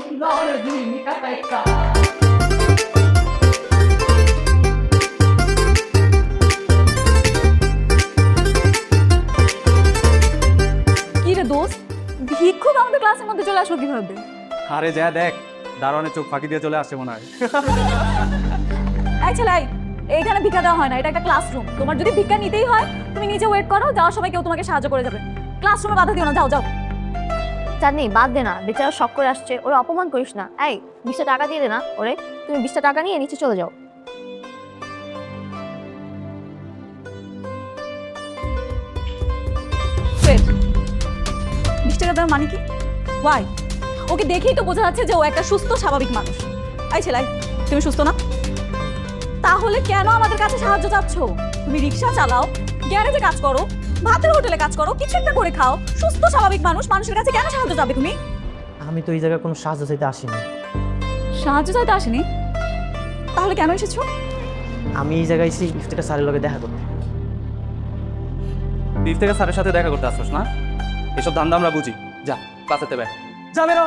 flores de mi cabeza. কি আমাদের ক্লাসের মধ্যে চলে আসলো কিভাবে আরে যা দেখ দারোয়ানের চোখ ফাঁকি দিয়ে চলে আসে মনে হয় এই ছেলাই এখানে ভিক্ষা দেওয়া হয় না এটা একটা ক্লাসরুম তোমার যদি ভিক্ষা নিতেই হয় তুমি নিজে ওয়েট করো যাওয়ার সময় কেউ তোমাকে সাহায্য করে যাবে ক্লাসরুমে বাধা দিও না যাও যাও চাঁদনি বাদ দে না বেচারা শখ করে আসছে ওরা অপমান করিস না এই বিশটা টাকা দিয়ে দে না ওরে তুমি বিশটা টাকা নিয়ে নিচে চলে যাও বিশ টাকা মানে কি ওয়াই ওকে দেখেই তো বোঝা যাচ্ছে যে ও একটা সুস্থ স্বাভাবিক মানুষ আই ছেলাই তুমি সুস্থ না তাহলে কেন আমাদের কাছে সাহায্য চাচ্ছ তুমি রিক্সা চালাও গ্যারেজে কাজ করো ভাতের হোটেলে কাজ করো কিছু একটা করে খাও সুস্থ স্বাভাবিক মানুষ মানুষের কাছে কেন সাহায্য চাবে তুমি আমি তো এই জায়গায় কোনো সাহায্য চাইতে আসিনি সাহায্য চাইতে আসিনি তাহলে কেন এসেছো আমি এই জায়গায় এসে ইফতেকার স্যারের লগে দেখা করতে ইফতেকার স্যারের সাথে দেখা করতে আসছ না এসব ধান্দা আমরা বুঝি যা ক্লাসেতে বে যা বেরো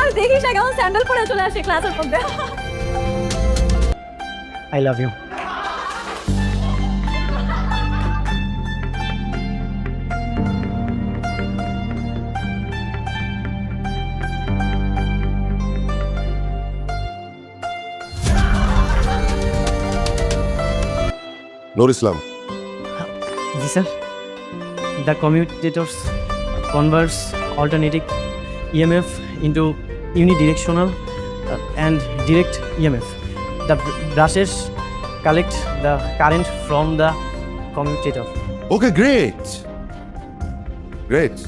আর দেখিস না কেমন স্যান্ডেল পরে চলে আসে ক্লাসের মধ্যে I love you Noor Islam. Yes, sir. The commutators converts alternating EMF into unidirectional uh, and direct EMF. The brushes collect the current from the commutator. Okay, great. Great.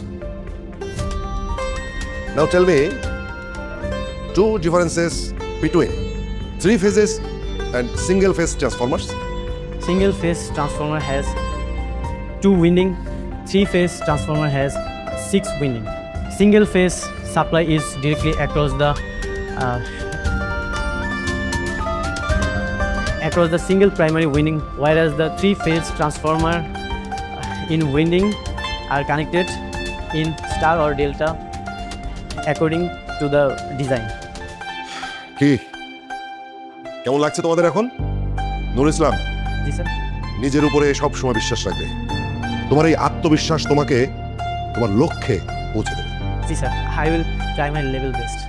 Now tell me two differences between three phases and single phase transformers. Single phase transformer has two winding, three phase transformer has six winding. Single phase supply is directly across the uh, across the single primary winding whereas the three phase transformer in winding are connected in star or delta according to the design. কেমন লাগছে তোমাদের এখন নুর ইসলাম নিজের উপরে সব সময় বিশ্বাস রাখবে তোমার এই আত্মবিশ্বাস তোমাকে তোমার লক্ষ্যে পৌঁছে দেবে জি sir I will try my level best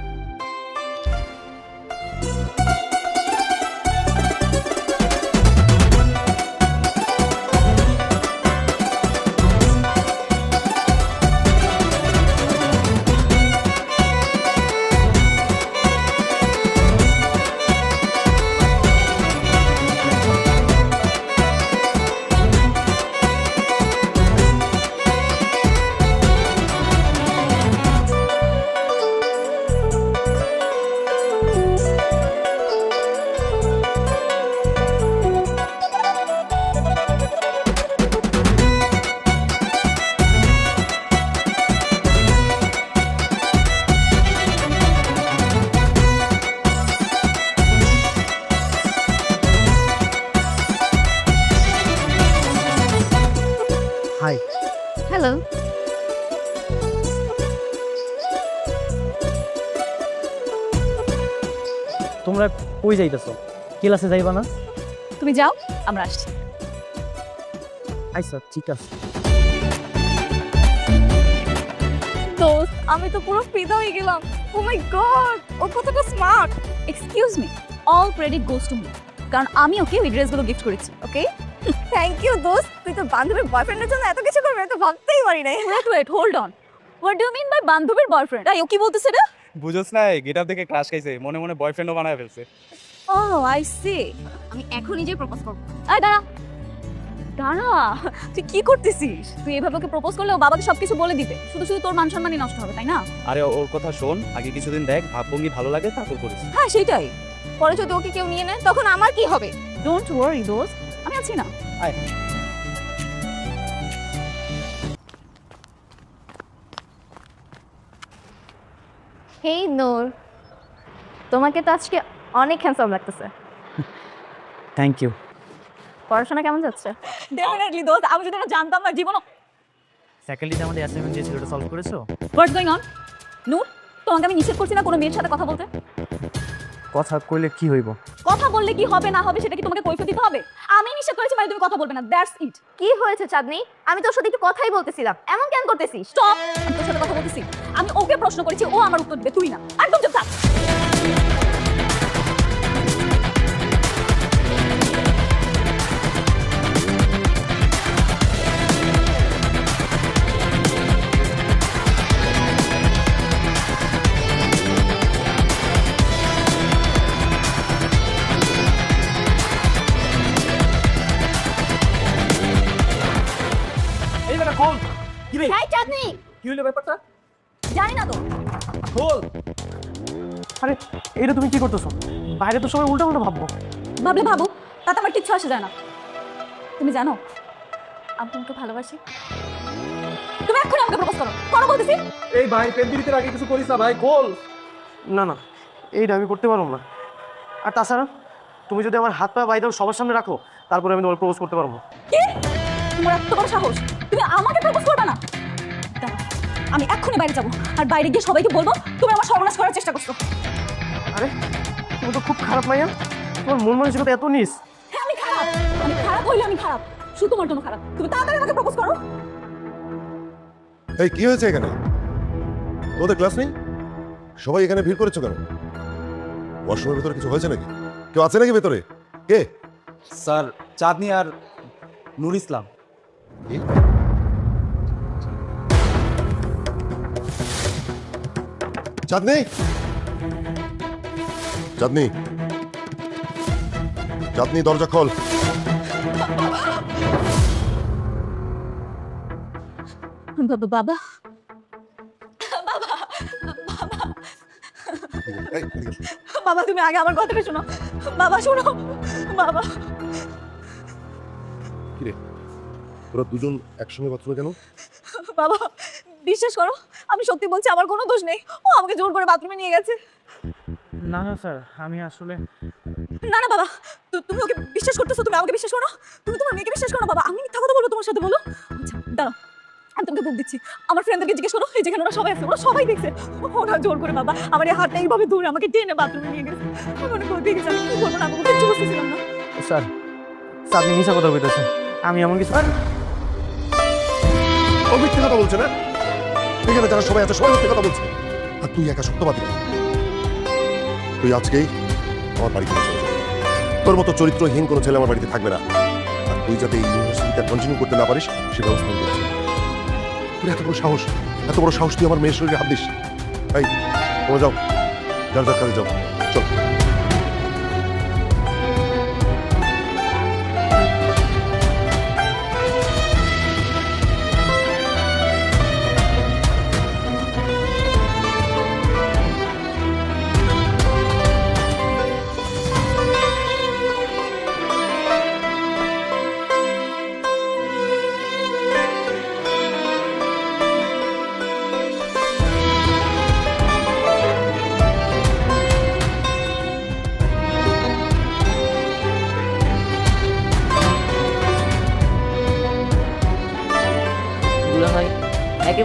কই যাইতেছো ক্লাসে যাইবা না তুমি যাও আমরা আসছি আইসা আচ্ছা, ঠিক আছে দোস্ত আমি তো পুরো ফিদা হয়ে গেলাম ও মাই গড ও কতটা smart excuse me all credit goes to me কারণ আমি ওকে ওই ড্রেসগুলো গিফট করেছি ওকে থ্যাংক ইউ দোস্ত তুই তো বান্ধবীর বয়ফ্রেন্ডের জন্য এত কিছু করবে তো ভাবতেই পারি না wait wait hold on what do mean by বান্ধবীর বয়ফ্রেন্ড আই ও কি বলতেছে না বুঝছ না গিটার দেখে ক্রাশ খাইছে মনে মনে বয়ফ্রেন্ডও বানায় ফেলছে ও আই সি আমি এখনই যে প্রপোজ করব আয় দাঁড়া দাঁড়া তুই কি করতেছিস তুই এভাবে ওকে প্রপোজ করলে ও বাবাকে সবকিছু বলে দিবে শুধু শুধু তোর মান সম্মানই নষ্ট হবে তাই না আরে ওর কথা শোন আগে কিছুদিন দেখ ভাবভঙ্গি ভালো লাগে তারপর করিস হ্যাঁ সেটাই পরে যদি ওকে কেউ নিয়ে নেয় তখন আমার কি হবে ডোন্ট ওয়ারি দোস্ত আমি আছি না আয় হেই নূর তোমাকে তো আজকে অনেক হ্যান্ডসাম লাগতেছে থ্যাংক ইউ পড়াশোনা কেমন যাচ্ছে ডেফিনেটলি দোস আমি যদি এটা জানতাম না জীবন ফ্যাকাল্টিতে আমাদের অ্যাসাইনমেন্ট যে ওটা সলভ করেছো হোয়াটস গোইং অন নূর তোমাকে আমি নিষেধ করছি না কোনো মেয়ের সাথে কথা বলতে কথা কইলে কি হইব কথা বললে কি হবে না হবে সেটা কি তোমাকে কইফ দিতে হবে আমি নিষেধ করেছি মানে তুমি কথা বলবে না দ্যাটস ইট কি হয়েছে চাঁদনি আমি তোর সাথে একটু কথাই বলতেছিলাম এমন কেন করতেছিস স্টপ তোর সাথে কথা বলতেছি আমি ওকে প্রশ্ন করেছি ও আমার উত্তর দেবে তুই না একদম চুপ থাক এটা তুমি কি করতেছো বাইরে তো সবাই উল্টো উল্টো ভাববো ভাবলে ভাবো তাতে আমার কিচ্ছু আসে যায় না তুমি জানো আমি তোমাকে ভালোবাসি তুমি এক্ষুনি আমাকে প্রপোজ করো করো বলতেছি এই ভাই প্রেম বিলিতে আগে কিছু করিস না ভাই খোল না না এইটা আমি করতে পারবো না আর তাছাড়া তুমি যদি আমার হাত পা বাইদাও সবার সামনে রাখো তারপরে আমি তোমার প্রপোজ করতে পারবো কি তোমার এত বড় সাহস তুমি আমাকে প্রপোজ করবে না আমি এক্ষুনি বাইরে যাব আর বাইরে গিয়ে সবাইকে বলবো তুমি আমার সর্বনাশ করার চেষ্টা করছো আরে তুমি তো খুব খারাপ মাইয়া তোমার মন মানসিকতা এত নিস হ্যাঁ আমি খারাপ আমি খারাপ হইলে আমি খারাপ শুধু তোমার জন্য খারাপ তুমি তাড়াতাড়ি আমাকে প্রপোজ করো এই কি হয়েছে এখানে তোদের ক্লাস নেই সবাই এখানে ভিড় করেছো কেন ওয়াশরুমের ভিতরে কিছু হয়েছে নাকি কেউ আছে নাকি ভেতরে কে স্যার চাঁদনি আর নুর ইসলাম চাঁদনি চাঁদনি চাঁদনি দরজা খোল বাবা বাবা বাবা তুমি আগে আমার কথাটা শোনো বাবা শোনো বাবা কিরে তোরা দুজন একসঙ্গে বাথরুমে কেন বাবা বিশ্বাস করো আমি সত্যি বলছি আমার কোনো দোষ নেই ও আমাকে জোর করে বাথরুমে নিয়ে গেছে না না স্যার আমি আসলে না না বাবা তু- তুমি ওকে বিশ্বাস করতেছো তুমি আমাকে বিশ্বাস করো তুমি তোমার মেয়েকে বিশ্বাস করো না, বাবা আমি মিথ্যা কথা বলবো তোমার সাথে বলো আচ্ছা দাঁড়াও আমি তোমাকে বুক দিচ্ছি আমার ফ্রেন্ডদেরকে জিজ্ঞেস করো এই যেখানে ওরা সবাই আছে ওরা সবাই দেখছে ওরা জোর করে বাবা আমার এই হাতটা এইভাবে ধরে আমাকে টেনে বাথরুমে নিয়ে গেছে আমি অনেক ভয় পেয়ে আমি কি করবো না আমি কোথায় বসেছিলাম না স্যার স্যার আপনি মিশা কথা বলতেছে আমি এমন কিছু ও মিথ্যে কথা বলছে না এখানে যারা সবাই আছে সবাই মিথ্যে কথা বলছে আর তুই একা সত্যবাদী তুই আজকেই আমার বাড়িতে চলে তোর মতো চরিত্রহীন কোনো ছেলে আমার বাড়িতে থাকবে না আর তুই যাতে এই ইউনিভার্সিটিটা কন্টিনিউ করতে না পারিস সে ব্যবস্থা করছি এত বড় সাহস এত বড় সাহস তুই আমার মেয়ের শরীরে হাত দিস তাই তোমরা যাও যার দরকারে যাও চল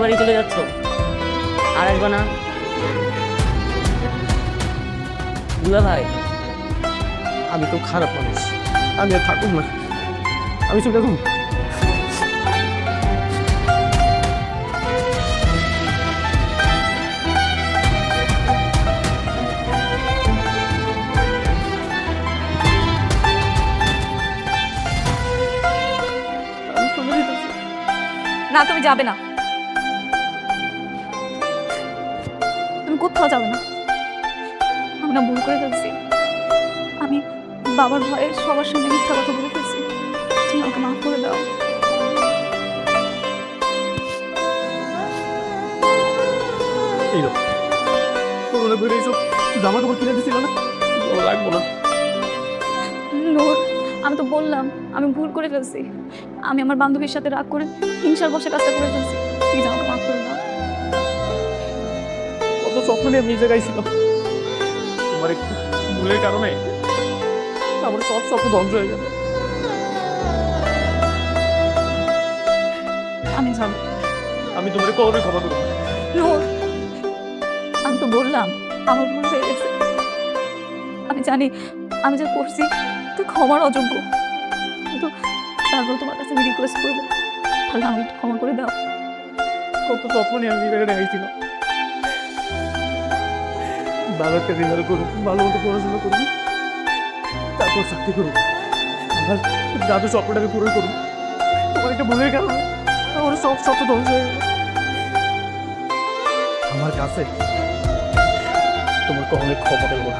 বাড়ি চলে যাচ্ছ আর আসবো না দুলা ভাই আমি খুব খারাপ মানুষ আমি আর থাকুক না আমি চলে দেখুন না তুমি যাবে না খাওয়া যাবে না আমরা ভুল করে ফেলছি আমি বাবার ভয়ে সবার সঙ্গে মিথ্যা কথা বলে ফেলছি তুমি আমাকে মাফ করে দাও আমি তো বললাম আমি ভুল করে ফেলছি আমি আমার বান্ধবীর সাথে রাগ করে হিংসার বসে কাজটা করে ফেলছি প্লিজ আমাকে মাফ করে দাও স্বপ্ন নিয়ে আমি জায়গায় ছিল তোমার একটু ভুলের কারণে আমার সব স্বপ্ন ধ্বংস হয়ে গেল আমি জানি আমি তোমার কবর খবর করব আমি তো বললাম আমার ভুল হয়ে গেছে আমি জানি আমি যা করছি তো ক্ষমার অযোগ্য কিন্তু তারপর তোমার কাছে আমি রিকোয়েস্ট করবো তাহলে আমি ক্ষমা করে দাও কত স্বপ্ন নিয়ে আমি রেখেছিলাম ভালো একটা করুক ভালো মতো পড়াশোনা করুন তারপর চাকরি করুক আমার দাদু স্বপ্নটাকে পূরণ করুন তোমার একটা ভুলের কারণে আমার সব স্বপ্ন ধ্বংস হয়ে আমার কাছে তোমার কখনোই ক্ষমা করবো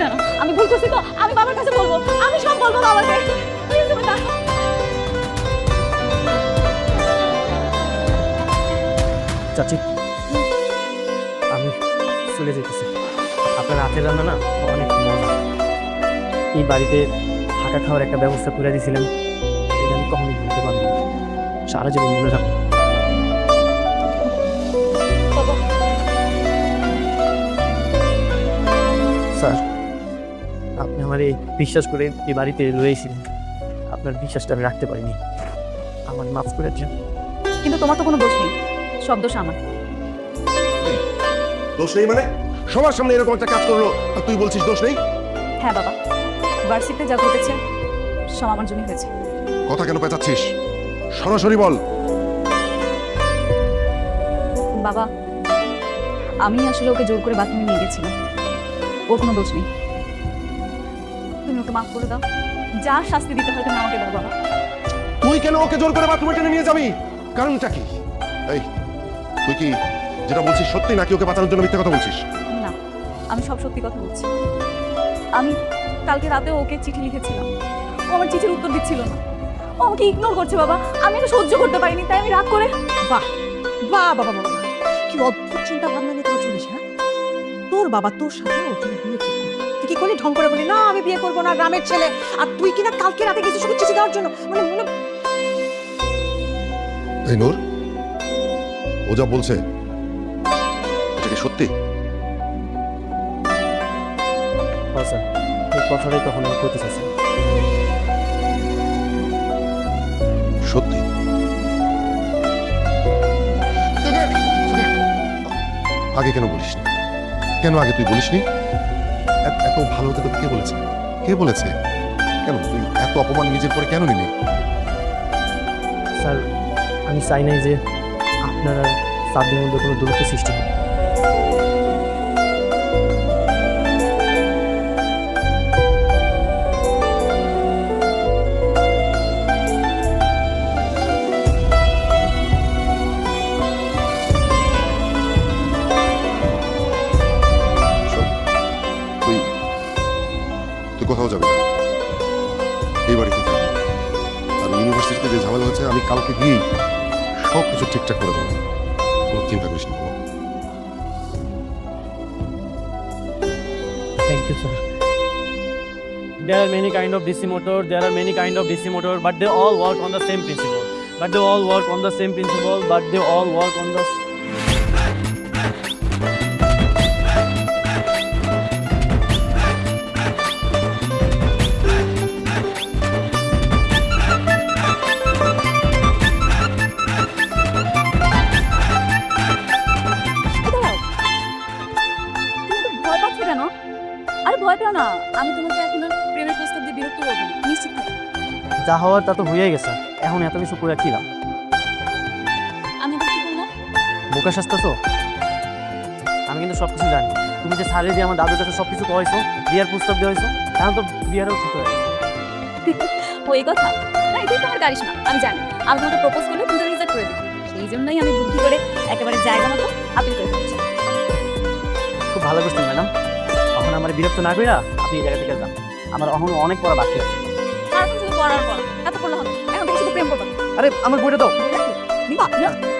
না আমি ভুল করছি তো আমি বাবার কাছে বলবো আমি সব বলবো বাবাকে চাচি আমি চলে যেতেছি রাতের রান্না না অনেক মজা এই বাড়িতে থাকা খাওয়ার একটা ব্যবস্থা করে দিয়েছিলেন এটা আমি কখনোই ভুলতে পারবো সারা জীবন মনে রাখবো স্যার আপনি আমার এই বিশ্বাস করে এই বাড়িতে রয়েছিলেন আপনার বিশ্বাসটা আমি রাখতে পারিনি আমার মাফ করে দিন কিন্তু তোমার তো কোনো দোষ নেই সব দোষ আমার দোষ নেই মানে সবার সামনে এরকম একটা কাজ করলো আর তুই বলছিস দোষ নেই হ্যাঁ বাবা বার্ষিকতে যা ঘটেছে সব আমার জন্য হয়েছে কথা কেন পেঁচাচ্ছিস সরাসরি বল বাবা আমি আসলে ওকে জোর করে বাথরুমে নিয়ে গেছিলাম ও কোনো দোষ নেই তুমি ওকে মাফ করে দাও যা শাস্তি দিতে হয় তুমি আমাকে দাও বাবা তুই কেন ওকে জোর করে বাথরুমে টেনে নিয়ে যাবি কারণটা কি এই তুই কি যেটা বলছিস সত্যি নাকি ওকে বাঁচানোর জন্য মিথ্যা কথা বলছিস আমি সব সত্যি কথা বলছি আমি কালকে রাতে ওকে চিঠি লিখেছিলাম ও আমার চিঠির উত্তর দিচ্ছিল না ও আমাকে ইগনোর করছে বাবা আমি এটা সহ্য করতে পারিনি তাই আমি রাগ করে বাহ বাহ বাবা বাবা কি অদ্ভুত চিন্তা ভাবনা নিয়ে তুই চলিস হ্যাঁ তোর বাবা তোর সাথে ওকে বিয়ে তুই কি করলি ঢং করে বলি না আমি বিয়ে করবো না গ্রামের ছেলে আর তুই কিনা কালকে রাতে গেছিস শুধু চিঠি দেওয়ার জন্য মানে মনে ও যা বলছে এটা কি সত্যি কথা এই কথাটাই তখন আমি করতে চাইছি সত্যি আগে কেন বলিস কেন আগে তুই বলিস নি এত ভালো হতে তোকে কে বলেছে কে বলেছে কেন তুই এত অপমান নিজের পরে কেন নিলি স্যার আমি চাই নাই যে আপনার সাবধানের মধ্যে কোনো দূরত্ব সৃষ্টি হয় যাবে না এই বাড়িতে আর ইউনিভার্সিটিতে যে ঝামেলা হচ্ছে আমি কালকে গিয়েই সব কিছু ঠিকঠাক করে দেবো কোনো চিন্তা করিস না There are many kind of DC motor, there are many kind of DC motor, but they all work on the same principle. But they all work on the same principle, but they all work on the যা হওয়ার তা তো হয়ে গেছে এখন এত কিছু করে কিলাম আমি তো কি বললাম বোকা তো আমি কিন্তু সব কিছু জানি তুমি যে সারে দিয়ে আমার দাদুর কাছে সব কিছু কয়েছো বিয়ার প্রস্তাব দেওয়া হয়েছে এখন তো বিয়ারও ঠিক হয়ে ওই কথা না এটাই আমি জানি আমি তোমাকে প্রপোজ করলে তুমি রিজেক্ট করে দিবে সেই জন্যই আমি বুদ্ধি করে একেবারে জায়গা মতো আপিল করে খুব ভালো করছেন ম্যাডাম এখন আমার বিরক্ত না কইরা আপনি এই জায়গা থেকে যান আমার অহন অনেক পড়া বাকি আছে পড়ার পর এত পড়লে হবে এখন থেকে শুধু প্রেম করবো আরে আমার বইটা দাও নিবা না